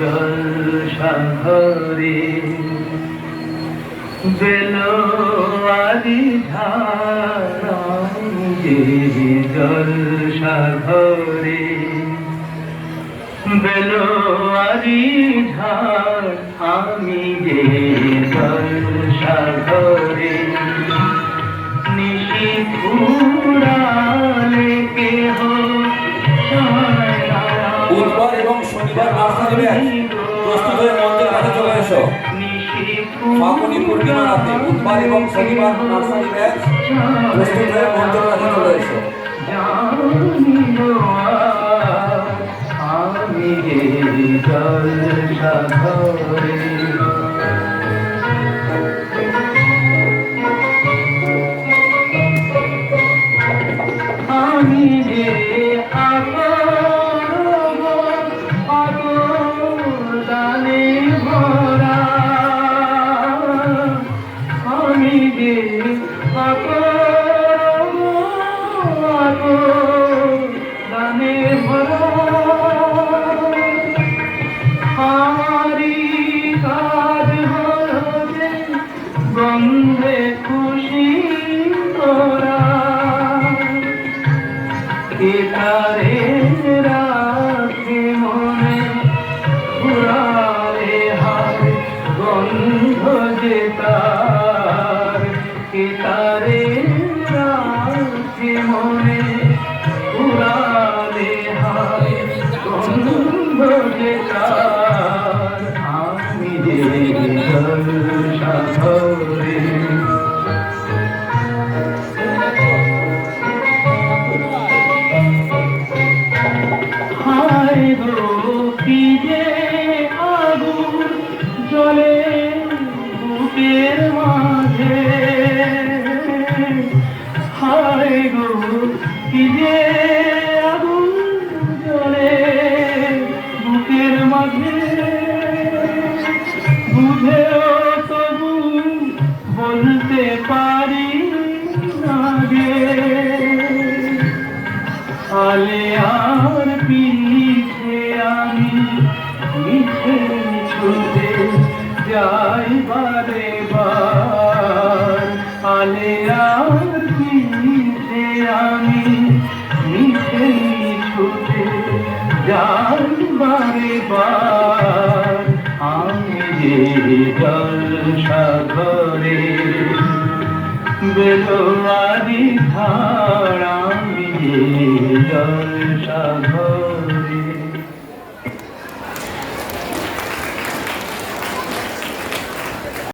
জলসাঘরে বেলোয়ারি ধারাম যে জলসাঘরে বেলোয়ারি ঝাড় আমি যে জলসাঘরে নিশি ফুরালে বুধবার এবং শনিবার রাস্তা ব্যাচ প্রস্তুত হয়ে মন্দির হাতে চলে এসো। ফাগুনি পূর্ণিমা রাতে বুধবার এবং শনিবার নার্সারি ব্যাচ প্রস্তুত হয়ে মন্দির হাতে চলে এসো। আমি গন্ধে খুশি তোরা। কেতারে রাখে মনে? পুরারে হার গন্ধ যে তার। রাখে মনে? পুরারে হার গন্ধ যে তার। আমি যে বুঝেও বলতে পারি না গে। আলে আর পিছে আমি মিছে ছুটে যাই বারে বার। আলে আর পিছে আমি মিছে সাগরে বেলোয়ারি জল সাগর।